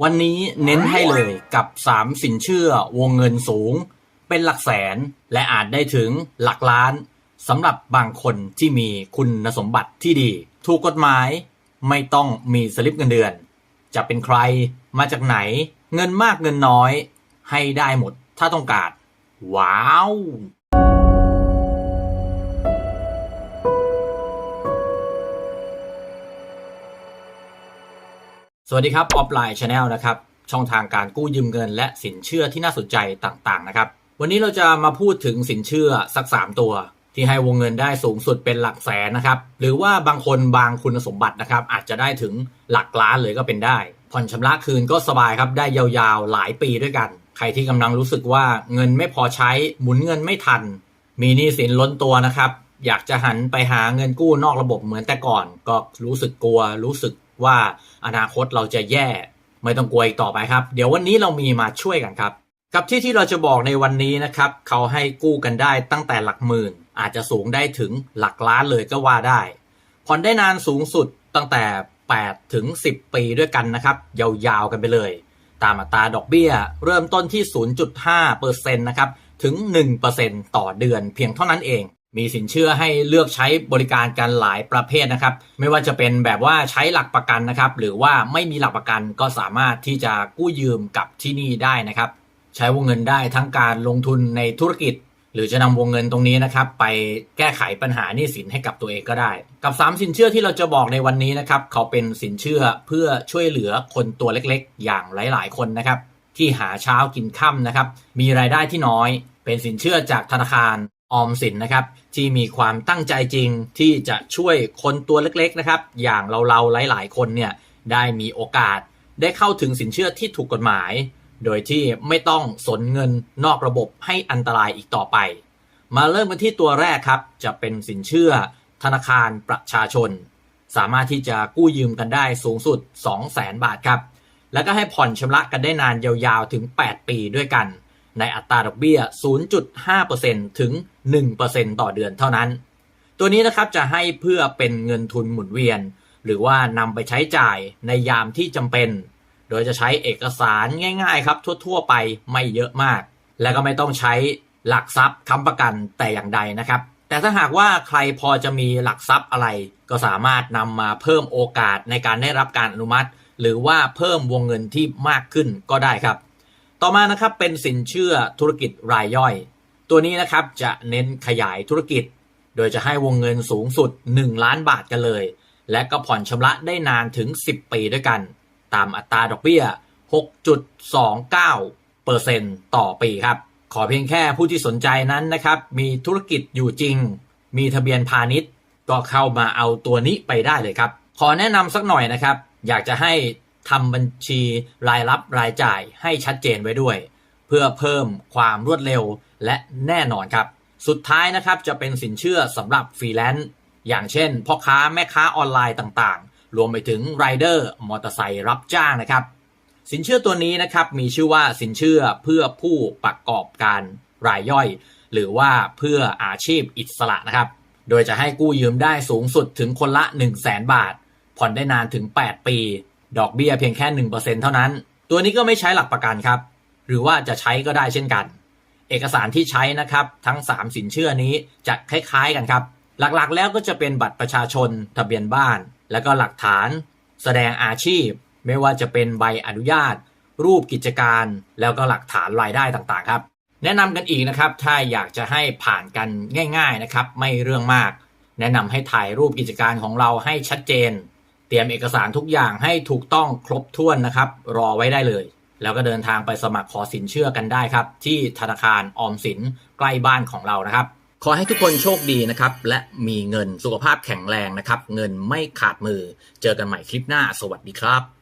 วันนี้เน้นให้เลยกับ 3 สินเชื่อวงเงินสูง เป็นหลักแสนและอาจได้ถึงหลักล้านสำหรับบางคนที่มีคุณสมบัติที่ดี ถูกกฎหมายไม่ต้องมีสลิปเงินเดือน จะเป็นใครมาจากไหน เงินมากเงินน้อย ให้ได้หมดถ้าต้องการ ว้าว วัสดีครับออฟไลน์ชาแนลนะครับช่องทางการกู้ยืมเงิน และสินเชื่อที่น่าสนใจต่างๆนะครับ วันนี้เราจะมาพูดถึงสินเชื่อสัก 3 ตัว ที่ให้วงเงินได้สูงสุดเป็นหลักแสนนะครับ หรือว่าบางคนบางคุณสมบัตินะครับ อาจจะได้ถึงหลักล้านเลยก็เป็นได้ ผ่อนชำระคืนก็สบายครับได้ยาวๆหลายปีด้วยกัน ใครที่กำลังรู้สึกว่าเงินไม่พอใช้หมุนเงินไม่ทัน มีหนี้สินล้นตัวนะครับอยากจะหันไปหาเงินกู้นอกระบบเหมือนแต่ก่อน ก็รู้สึกกลัว รู้สึก ว่าอนาคตเราจะแย่ไม่ต้องกลัวอีกต่อไปครับ เดี๋ยววันนี้เรามีมาช่วยกันครับ กับที่ที่เราจะบอกในวันนี้นะครับ เขาให้กู้กันได้ตั้งแต่หลักหมื่น อาจจะสูงได้ถึงหลักล้านเลยก็ว่าได้ ผ่อนได้นานสูงสุดตั้งแต่ 8 ถึง 10 ปีด้วยกันนะครับ ยาวๆกันไปเลย ตามอัตราดอกเบี้ย เริ่มต้นที่ 0.5%นะครับ ถึง 1%ต่อเดือนเพียงเท่านั้นเอง มีสินเชื่อให้เลือกใช้บริการกันหลายประเภทนะครับ ไม่ว่าจะเป็นแบบว่าใช้หลักประกันนะครับ หรือว่าไม่มีหลักประกันก็สามารถที่จะกู้ยืมกับที่นี่ได้นะครับ ใช้วงเงินได้ทั้งการลงทุนในธุรกิจ หรือจะนำวงเงินตรงนี้นะครับ ไปแก้ไขปัญหาหนี้สินให้กับตัวเองก็ได้ กับ 3 สินเชื่อที่เราจะบอกในวันนี้นะครับ เขาเป็นสินเชื่อเพื่อช่วยเหลือคนตัวเล็กๆ อย่างหลาย ๆ คนนะครับ ที่หาเช้ากินค่ำนะครับ มีรายได้ที่น้อย เป็นสินเชื่อจากธนาคาร ออมสินนะครับที่มีความตั้งใจจริงที่จะช่วยคนตัวเล็กๆนะครับอย่างเราๆหลาย ๆ คนเนี่ยได้มีโอกาสได้เข้าถึงสินเชื่อที่ถูกกฎหมาย โดยที่ไม่ต้องสนเงินนอกระบบให้อันตรายอีกต่อไป มาเริ่มกันที่ตัวแรกครับ จะเป็นสินเชื่อ ธนาคารประชาชน สามารถที่จะกู้ยืมกันได้สูงสุด 200,000 บาทครับ แล้วก็ให้ผ่อนชำระกันได้นานยาวๆถึง 8 ปีด้วยกัน ในอัตราดอกเบี้ย 0.5%ถึง 1%ต่อเดือนเท่านั้น ตัวนี้นะครับจะให้เพื่อเป็นเงินทุนหมุนเวียน หรือว่านำไปใช้จ่ายในยามที่จำเป็น โดยจะใช้เอกสารง่ายๆครับทั่วๆไปไม่เยอะมาก และก็ไม่ต้องใช้หลักทรัพย์ค้ำประกันแต่อย่างใดนะครับ แต่ถ้าหากว่าใครพอจะมีหลักทรัพย์อะไร ก็สามารถนำมาเพิ่มโอกาสในการได้รับการอนุมัติ หรือว่าเพิ่มวงเงินที่มากขึ้นก็ได้ครับ ต่อมานะครับเป็นสินเชื่อธุรกิจรายย่อย ตัวนี้นะครับจะเน้นขยายธุรกิจ โดยจะให้วงเงินสูงสุด 1 ล้านบาทกันเลย และก็ผ่อนชำระได้นานถึง 10 ปีด้วยกัน ตามอัตราดอกเบี้ย 6.29%ต่อปีครับ ขอเพียงแค่ผู้ที่สนใจนั้นนะครับ มีธุรกิจอยู่จริง มีทะเบียนพาณิชย์ ก็เข้ามาเอาตัวนี้ไปได้เลยครับ ขอแนะนำสักหน่อยนะครับ อยากจะให้ ทำบัญชีรายรับรายจ่ายให้ชัดเจนไว้ด้วย เพื่อเพิ่มความรวดเร็วและแน่นอนครับ สุดท้ายนะครับจะเป็นสินเชื่อสำหรับฟรีแลนซ์อย่างเช่นพ่อค้าแม่ค้าออนไลน์ต่างๆ รวมไปถึงไรเดอร์มอเตอร์ไซค์รับจ้างนะครับ สินเชื่อตัวนี้นะครับมีชื่อว่าสินเชื่อเพื่อผู้ประกอบการรายย่อย หรือว่าเพื่ออาชีพอิสระนะครับ โดยจะให้กู้ยืมได้สูงสุดถึงคนละ 1 0 0 0 0แบาท ผ่อนได้นานถึง 8 ปี ดอกเบี้ยเพียงแค่ 1%เท่านั้น ตัวนี้ก็ไม่ใช้หลักประกันครับ หรือว่าจะใช้ก็ได้เช่นกัน เอกสารที่ใช้นะครับ ทั้ง 3 สินเชื่อนี้จะคล้ายๆกันครับ หลักๆแล้วก็จะเป็นบัตรประชาชน ทะเบียนบ้าน แล้วก็หลักฐาน แสดงอาชีพ ไม่ว่าจะเป็นใบอนุญาต รูปกิจการ แล้วก็หลักฐานรายได้ต่างๆ ครับ แนะนำกันอีกนะครับ ถ้าอยากจะให้ผ่านกันง่าย ๆนะครับ ไม่เรื่องมาก แนะนำให้ถ่ายรูปกิจการของเราให้ชัดเจน ตรียมเอกสารทุกอย่างให้ถูกต้องครบถ้วนนะครับ รอไว้ได้เลย แล้วก็เดินทางไปสมัครขอสินเชื่อกันได้ครับ ที่ธนาคารออมสินใกล้บ้านของเรานะครับ ขอให้ทุกคนโชคดีนะครับ และมีเงินสุขภาพแข็งแรงนะครับ เงินไม่ขาดมือ เจอกันใหม่คลิปหน้า สวัสดีครับ